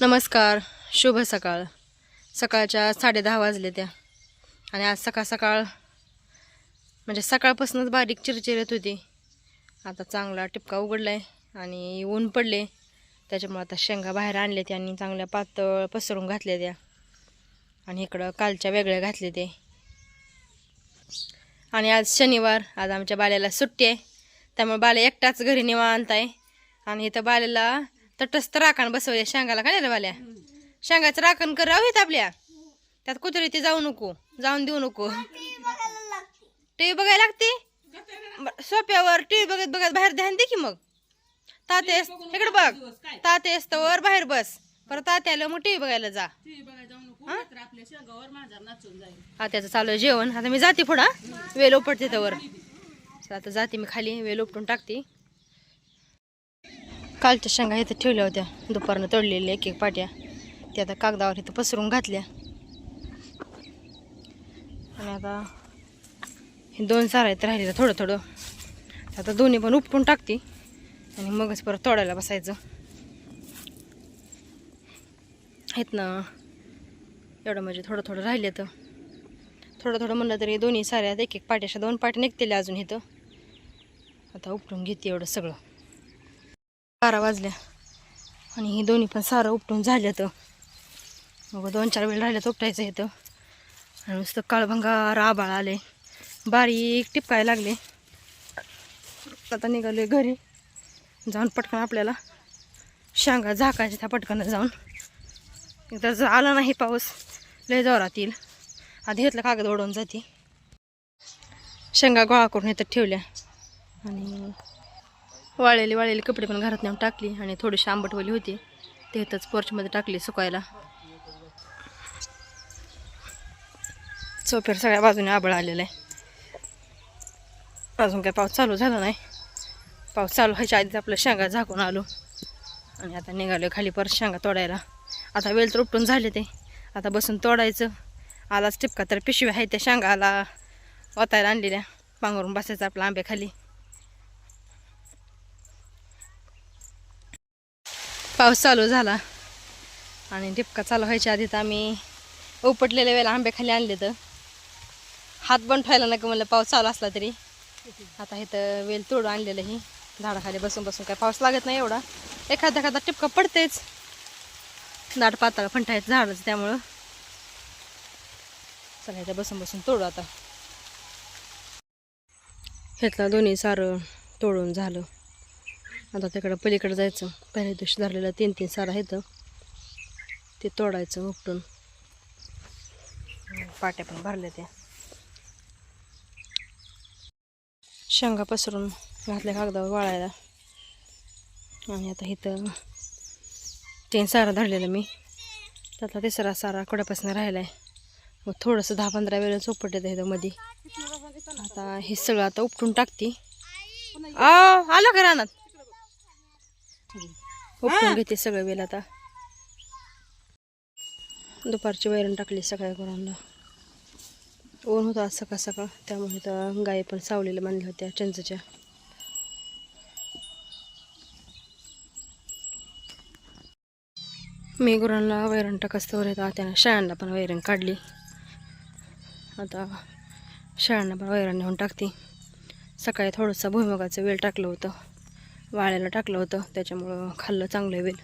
नमस्कार शुभ सकाळ. सकाळच्या साडे दहा वाजले त्या. आणि आज सकाळ सकाळ म्हणजे सकाळपासूनच बारीक चिरचिर येत होती. आता चांगला टिपका उघडला आहे आणि ऊन पडले. त्याच्यामुळे आता शेंगा बाहेर आणले त्या आणि चांगल्या पातळ पसरून घातल्या त्या. आणि इकडं कालच्या वेगळ्या घातले ते. आणि आज शनिवार आज आमच्या बाल्याला सुट्टी आहे. त्यामुळे बाल्या एकटाच घरी निवांत आहे. आणि इथं बाल्याला तटस्थ राखण बसवल्या शेंगाला का रे शेंगाचं राखण करावं आपल्या. त्यात कुत्री ते जाऊ नको जाऊन देऊ नको. टीव्ही बघायला लागते? सोप्यावर सोप्यावर टीव्ही बघत बघत बाहेर ध्यान दे की मग. ताते इकडे बघ. ताते असतं बाहेर बस. परत ताते आलं मग टीव्ही बघायला जा. त्याचं चालू आहे जेवण. आता मी जाते पुढं वेल उपटते त्यावर. आता जाते मी खाली वेल उपटून टाकते. कालच्या शेंगा इथं ठेवल्या होत्या. दुपारनं तळलेल्या एक एक पाट्या. त्या आता कागदावर इथं पसरून घातल्या. आणि आता हे दोन सार आहेत राहिलेलं थोडं थोडं. आता दोन्ही पण उपटून टाकते. आणि मगच परत तोडायला बसायचं. आहेत ना एवढं म्हणजे थोडं थोडं राहिले तर. थोडं थोडं म्हणलं तरी दोन्ही साऱ्यात एक एक पाट्याशा दोन पाट्या निघतील अजून इथं. आता उपटून घेते एवढं सगळं. बारा वाजल्या आणि ही दोन्ही पण सारं उपटून झालं तर. मग दोन चार वेळ राहिलं तर उपटायचं येतं आणि नुसतं काळभंगार आबाळ आले. बारीक टिपकायला लागले. आता निघाले घरी. जाऊन पटकन आपल्याला शेंगा झाकायच्या त्या पटकन जाऊन. एकदा जर आला नाही पाऊस लय जोरात येईल. आधी घेतलं कागद ओढून जाते. शेंगा गोळा करून येतात ठेवल्या. आणि वाळलेले वाळलेले कपडे पण घरात नेऊन टाकली आणि थोडीशी आंबटवली होती. ते इथंच पोर्चमध्ये टाकली सुकायला. चोपेर सगळ्या बाजूने आबळ आलेलं आहे. अजून काय पाऊस चालू झाला नाही. पाऊस चालू व्हायच्या आधीच आपलं शेंगा झाकून आलो. आणि आता निघालो खाली परत शेंगा तोडायला. आता वेळ तर उपटून झाले ते. आता बसून तोडायचं. आलाच टिपका तर पिशव्या आहे त्या शेंगाला. ओतायला आणलेल्या. पांघरून बसायचं आपलं आंब्याखाली. पाऊस चालू झाला. आणि टिपका चालू व्हायच्या आधी तर आम्ही उपटलेल्या वेळेला आंब्याखाली आणले तर हात पण ठेवायला नका म्हणलं पाऊस चालू असला तरी. आता इथं वेल तोडून आणलेलं ही झाडाखाली बसून बसून काय पाऊस लागत नाही एवढा. एखादा एखादा टिपका पडतेच. दाट पातळ फंटायचं झाडच त्यामुळं. चला इथं बसून बसून तोडू आता. ह्यातला दोन्ही सारं तोडून झालं. आता तिकडं पलीकडे जायचं. पहिल्या दिवशी धरलेलं तीन तीन सारं आहेत. ते तोडायचं उपटून. पाट्या पण भरल्या त्या. शेंगा पसरून घातल्या कागदावर वाळायला. आणि आता इथं तीन सारा धरलेलं मी. त्यातला तिसरा सारा कड्यापासून राहिला आहे मग थोडंसं दहा पंधरा वेळेस उपटत आहे मध्ये आता हे सगळं आता उपटून टाकते. आलं का रानात? उपटून घेते सगळं वेळ आता. दुपारची वैरण टाकली सगळ्या गुरांना. ऊन होतं आज सकाळ सकाळ त्यामुळे तर गाई पण सावलेल्या बांधल्या होत्या चिंचच्या. मी गुरांना वैरण टाकस्तवर येतं त्यानं शाळांना पण वैरण काढली. आता शाळांना पण वैरण नेऊन टाकते. सकाळी थोडंसं भुईमुगाचं वेल टाकलं होतं. वाळ्याला टाकलं होतं. त्याच्यामुळं खाल्लं चांगलं होईल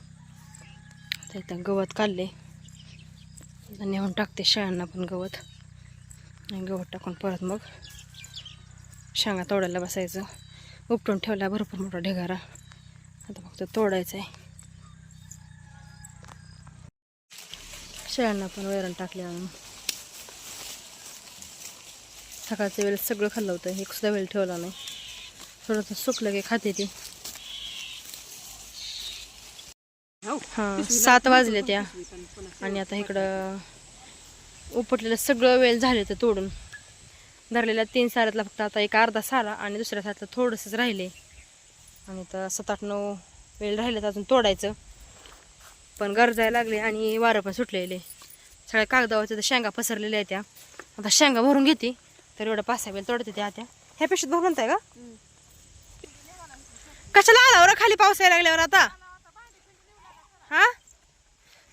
तर इथं गवत काढले नेऊन टाकते शेळ्यांना पण गवत. आणि गवत टाकून परत मग शेंगा तोडायला बसायचं. उपटून ठेवला भरपूर मोठा ढिगारा. आता फक्त तोडायचं आहे. शेळ्यांना पण वैरण टाकले आणून. सकाळच्या वेळेस सगळं खाल्लं होतं. एक सुद्धा वेळ ठेवला नाही. थोडंसं सुकलं की खाते ती. हां सात वाजले त्या आणि आता इकडं उपटलेलं सगळं वेळ झाले तर तोडून. धरलेल्या तीन साऱ्यातला फक्त आता एक अर्धा सारा आणि दुसऱ्या साऱ्यातलं थोडंसंच राहिले आणि आता सात आठ नऊ वेळ राहिले तर अजून तोडायचं. पण गरजायला लागले आणि वारं पण सुटलेले. सगळ्या कागदावरच्या त्या शेंगा पसरलेल्या आहेत त्या. आता शेंगा भरून घेते तर एवढं पाच सहा वेळ तोडते त्या त्या ह्या पेशीत भरून आहे का? कशाला आला खाली पाऊस यायला लागल्यावर आता? हा?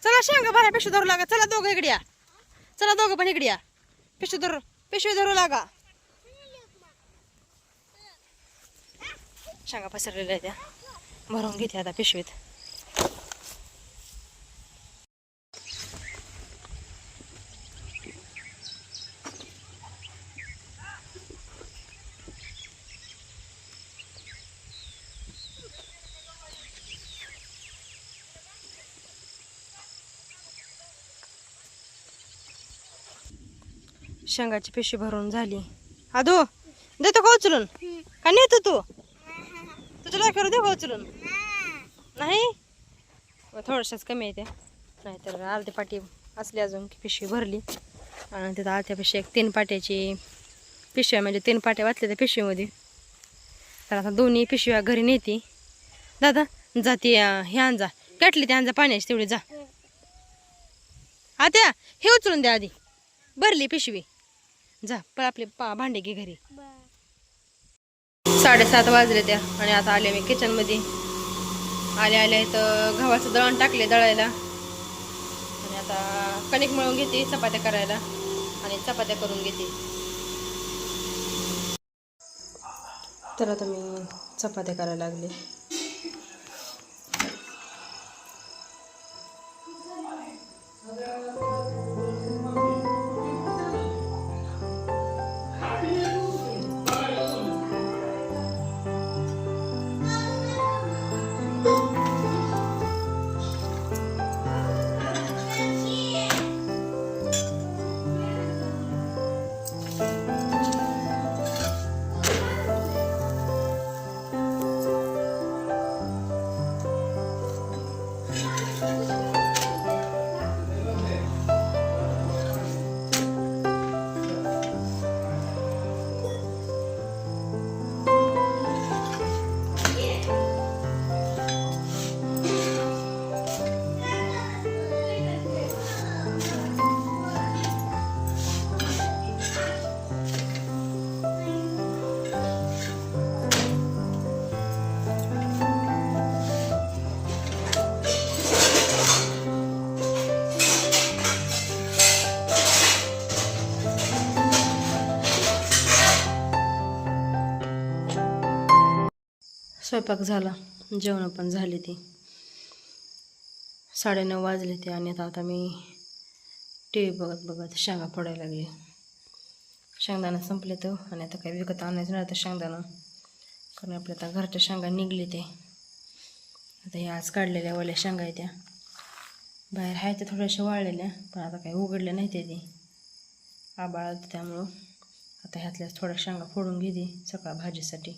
चला शेंगा भरा पिशवी धरू लागा. चला दोघं इकडे या. चला दोघं पण इकडे या. पिशवी धरू पिशवी धरू लागा. शेंगा पसरलेल्या आहेत त्या. भरून घेते आता पिशवीत. शेंगाची पिशवी भरून झाली. आदो देतो का उचलून. का नेतो तू? तुझं काय दे देऊ का उचलून. नाही? थोडशाच कमी येते नाहीतर अर्धी पाटी असली अजून की पिशवी भरली. आणि तिथं अर्ध्या पिशवी एक तीन पाट्याची पिशव्या म्हणजे तीन पाट्या वाचल्या त्या पिशवीमध्ये. तर आता दोन्ही पिशव्या घरी नेते. दादा जा ती हे अंजा जा कॅटली अंजा पाण्याची तेवढी जा. आत्या हे उचलून द्या आधी. भरली पिशवी. जा पण आपले पा भांडे घे घरी. साडेसात वाजले त्या आणि आता आले मी किचनमध्ये आले आले तर गव्हाचं दळण टाकले दळायला. आणि आता कणिक मळून घेते चपात्या करायला. आणि चपात्या करून घेते. तर आता मी चपात्या करायला लागले. स्वयंपाक झाला. जेवण पण झाली ती. साडेनऊ वाजले ते आणि आता आता मी टी व्ही बघत बघत शेंगा फोडायला लागले. शेंगदाणा संपले तर आणि आता काही विकत आणायचं नाही तर शेंगदाणा कारण आपल्या आता घरच्या शेंगा निघले ते. आता हे आज काढलेल्या ओल्या शेंगा आहेत त्या. बाहेर आहे त्या थोड्याशा वाळलेल्या पण आता काही उघडल्या नाही ते. आबाळ त्यामुळं. आता ह्यातल्याच थोड्या शेंगा फोडून घेते सकाळ भाजीसाठी.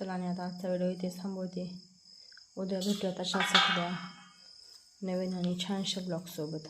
चला आणि आता आजचा व्हिडिओ इथे थांबवते उद्या भेटूयात अशाच शासक नवीन आणि छानशा ब्लॉगसोबत